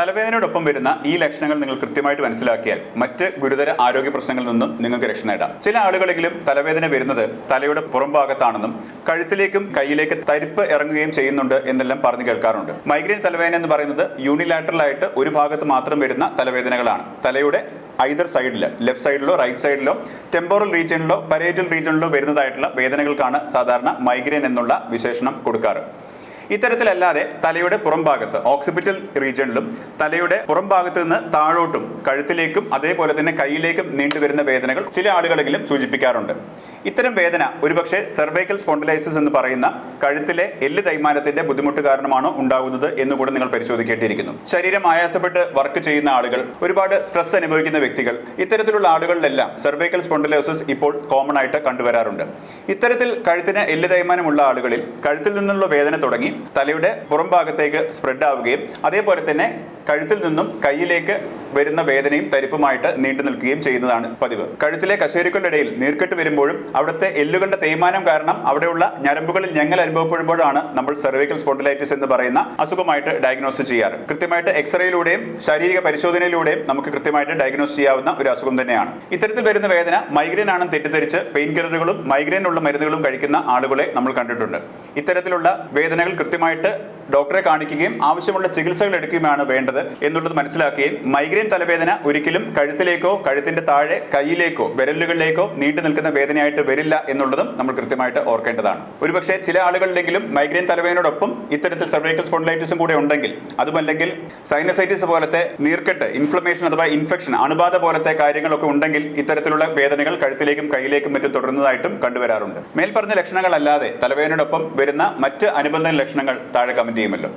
തലവേദനയോടൊപ്പം വരുന്ന ഈ ലക്ഷണങ്ങൾ നിങ്ങൾ കൃത്യമായിട്ട് മനസ്സിലാക്കിയാൽ മറ്റ് ഗുരുതര ആരോഗ്യ പ്രശ്നങ്ങളിൽ നിന്നും നിങ്ങൾക്ക് രക്ഷ നേടാം. ചില ആളുകളെങ്കിലും തലവേദന വരുന്നത് തലയുടെ പുറംഭാഗത്താണെന്നും കഴുത്തിലേക്കും കയ്യിലേക്ക് തരിപ്പ് ഇറങ്ങുകയും ചെയ്യുന്നുണ്ട് എന്നെല്ലാം പറഞ്ഞു കേൾക്കാറുണ്ട്. മൈഗ്രെയിൻ തലവേദന എന്ന് പറയുന്നത് യൂണിലാറ്ററൽ ആയിട്ട് ഒരു ഭാഗത്ത് മാത്രം വരുന്ന തലവേദനകളാണ്. തലയുടെ ഐദർ സൈഡിൽ ലെഫ്റ്റ് സൈഡിലോ റൈറ്റ് സൈഡിലോ ടെമ്പോറൽ റീജിയനിലോ പരേറ്റൽ റീജിയനിലോ വരുന്നതായിട്ടുള്ള വേദനകൾക്കാണ് സാധാരണ മൈഗ്രെയിൻ എന്നുള്ള വിശേഷണം കൊടുക്കാറ്. ഇത്തരത്തിലല്ലാതെ തലയുടെ പുറംഭാഗത്ത് ഓക്സിപിറ്റൽ റീജിയണിലും തലയുടെ പുറംഭാഗത്ത് നിന്ന് താഴോട്ടും കഴുത്തിലേക്കും അതേപോലെ തന്നെ കയ്യിലേക്കും നീണ്ടുവരുന്ന വേദനകൾ ചില ആളുകളെങ്കിലും സൂചിപ്പിക്കാറുണ്ട്. ഇത്തരം വേദന ഒരുപക്ഷെ സെർവൈക്കൽ സ്പോണ്ടിലൈസിസ് എന്ന് പറയുന്ന കഴുത്തിലെ എല്ല് തൈമാനത്തിന്റെ ബുദ്ധിമുട്ട് കാരണമാണോ ഉണ്ടാകുന്നത് എന്ന് കൂടെ നിങ്ങൾ പരിശോധിക്കേണ്ടിയിരിക്കുന്നു. ശരീരം ആയാസപ്പെട്ട് വർക്ക് ചെയ്യുന്ന ആളുകൾ ഒരുപാട് സ്ട്രെസ് അനുഭവിക്കുന്ന വ്യക്തികൾ ഇത്തരത്തിലുള്ള ആളുകളിലെല്ലാം സെർവൈക്കൽ സ്പോണ്ടലൈസിസ് ഇപ്പോൾ കോമൺ ആയിട്ട് കണ്ടുവരാറുണ്ട്. ഇത്തരത്തിൽ കഴുത്തിന് എല്ല് തൈമാനമുള്ള ആളുകളിൽ കഴുത്തിൽ നിന്നുള്ള വേദന തുടങ്ങി തലയുടെ പുറംഭാഗത്തേക്ക് സ്പ്രെഡ് ആവുകയും അതേപോലെ തന്നെ കഴുത്തിൽ നിന്നും കയ്യിലേക്ക് വരുന്ന വേദനയും തരിപ്പുമായിട്ട് നീണ്ടു നിൽക്കുകയും ചെയ്യുന്നതാണ് പതിവ്. കഴുത്തിലെ കശേരുക്കളുടെ നീർക്കെട്ട് വരുമ്പോഴും അവിടുത്തെ എല്ലുകളുടെ തേയ്മാനം കാരണം അവിടെയുള്ള ഞരമ്പുകളിൽ ഞങ്ങൾ അനുഭവപ്പെടുമ്പോഴാണ് നമ്മൾ സെർവിക്കൽ സ്പോണ്ടിലൈറ്റിസ് എന്ന് പറയുന്ന അസുഖമായിട്ട് ഡയഗ്നോസ് ചെയ്യാറ്. കൃത്യമായിട്ട് എക്സ്റേയിലൂടെയും ശാരീരിക പരിശോധനയിലൂടെയും നമുക്ക് കൃത്യമായിട്ട് ഡയഗ്നോസ് ചെയ്യാവുന്ന ഒരു അസുഖം തന്നെയാണ്. ഇത്തരത്തിൽ വരുന്ന വേദന മൈഗ്രെയിൻ ആണെന്ന് തെറ്റിദ്ധരിച്ച് പെയിൻ കില്ലറുകളും മൈഗ്രെയിൻ ഉള്ള മരുന്നുകളും കഴിക്കുന്ന ആളുകളെ നമ്മൾ കണ്ടിട്ടുണ്ട്. ഇത്തരത്തിലുള്ള വേദനകൾ കൃത്യമായിട്ട് ഡോക്ടറെ കാണിക്കുകയും ആവശ്യമുള്ള ചികിത്സകൾ എടുക്കുകയുമാണ് വേണ്ടത് എന്നുള്ളത് മനസ്സിലാക്കുകയും മൈഗ്രെയിൻ തലവേദന ഒരിക്കലും കഴുത്തിലേക്കോ കഴുത്തിന്റെ താഴെ കൈയിലേക്കോ വിരലുകളിലേക്കോ നീണ്ടു നിൽക്കുന്ന വേദനയായിട്ട് വരില്ല എന്നുള്ളതും നമ്മൾ കൃത്യമായിട്ട് ഓർക്കേണ്ടതാണ്. ഒരുപക്ഷെ ചില ആളുകളിലെങ്കിലും മൈഗ്രെയിൻ തലവേദനയോടൊപ്പം ഇത്തരത്തിൽ സെർവൈക്കൽ സ്പോണ്ടിലൈറ്റിസും കൂടെ ഉണ്ടെങ്കിൽ അതുമല്ലെങ്കിൽ സൈനസൈറ്റിസ് പോലത്തെ നീർക്കെട്ട് ഇൻഫ്ലമേഷൻ അഥവാ ഇൻഫെക്ഷൻ അണുബാധ പോലത്തെ കാര്യങ്ങളൊക്കെ ഉണ്ടെങ്കിൽ ഇത്തരത്തിലുള്ള വേദനകൾ കഴുത്തിലേക്കും കയ്യിലേക്കും മറ്റും തുടരുന്നതായിട്ടും കണ്ടുവരാറുണ്ട്. മേൽപ്പറഞ്ഞ ലക്ഷണങ്ങളല്ലാതെ തലവേദനയോടൊപ്പം വരുന്ന മറ്റ് അനുബന്ധ ലക്ഷണങ്ങൾ താഴെ കമന്റ് ചെയ്യുമല്ലോ